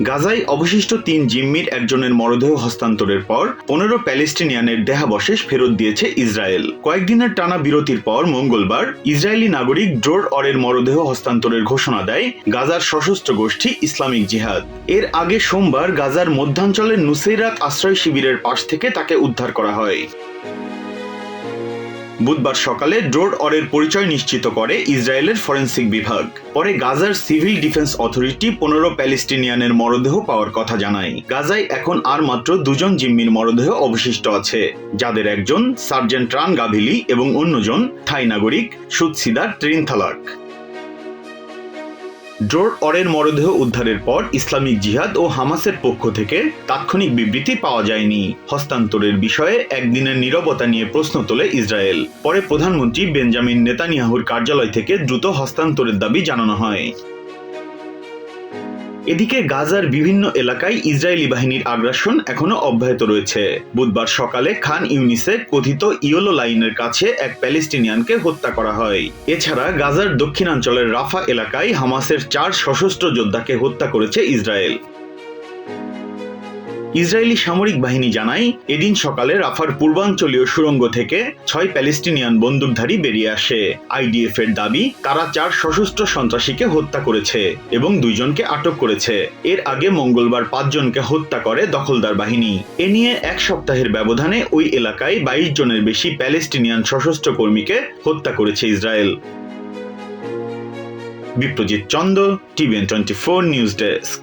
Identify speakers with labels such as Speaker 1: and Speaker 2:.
Speaker 1: গাজায় অবশিষ্ট তিন জিম্মির একজনের মরদেহ হস্তান্তরের পর পনেরো প্যালেস্টিনিয়ানের দেহাবশেষ ফেরত দিয়েছে ইসরায়েল। কয়েকদিনের টানা বিরতির পর মঙ্গলবার ইসরায়েলি নাগরিক ড্রোর অরের মরদেহ হস্তান্তরের ঘোষণা দেয় গাজার সশস্ত্র গোষ্ঠী ইসলামিক জিহাদ। এর আগে সোমবার গাজার মধ্যাঞ্চলের নুসেইরাত আশ্রয় শিবিরের পাশ থেকে তাকে উদ্ধার করা হয়। বুধবার সকালে ড্রোড অরের পরিচয় নিশ্চিত করে ইসরায়েলের ফরেন্সিক বিভাগ। পরে গাজার সিভিল ডিফেন্স অথরিটি পনেরো প্যালেস্টিনিয়ানের মরদেহ পাওয়ার কথা জানায়। গাজায় এখন আর মাত্র দুজন জিম্মির মরদেহ অবশিষ্ট আছে, যাদের একজন সার্জেন্ট রান গাভিলি এবং অন্যজন থাই নাগরিক সুৎসিদার ট্রিনথালাক। ড্রোর অরের মরদেহ উদ্ধারের পর ইসলামিক জিহাদ ও হামাসের পক্ষ থেকে তাৎক্ষণিক বিবৃতি পাওয়া যায়নি। হস্তান্তরের বিষয়ে একদিনের নিরবতা নিয়ে প্রশ্ন তোলে ইসরায়েল। পরে প্রধানমন্ত্রী বেঞ্জামিন নেতানিয়াহুর কার্যালয় থেকে দ্রুত হস্তান্তরের দাবি জানানো হয়। এদিকে গাজার বিভিন্ন এলাকায় ইসরায়েলি বাহিনীর আগ্রাসন এখনও অব্যাহত রয়েছে। বুধবার সকালে খান ইউনিসে কথিত ইয়োলো লাইনের কাছে এক প্যালেস্টিনিয়ানকে হত্যা করা হয়। এছাড়া গাজার দক্ষিণাঞ্চলের রাফা এলাকায় হামাসের চার সশস্ত্র যোদ্ধাকে হত্যা করেছে ইসরায়েল। ইসরায়েলি সামরিক বাহিনী জানায়, এদিন সকালে রাফার পূর্বাঞ্চলীয় সুড়ঙ্গ থেকে ছয় প্যালেস্টিনিয়ান বন্দুকধারী বেরিয়ে আসে। আইডিএফ এর দাবি, তারা চার সশস্ত্র সন্ত্রাসীকে হত্যা করেছে এবং দুইজনকে আটক করেছে। এর আগে মঙ্গলবার পাঁচজনকে হত্যা করে দখলদার বাহিনী। এ নিয়ে এক সপ্তাহের ব্যবধানে ওই এলাকায় বাইশ জনের বেশি প্যালেস্টিনিয়ান সশস্ত্র কর্মীকে হত্যা করেছে Israel. Biprajit Chanda TVN twenty four news desk.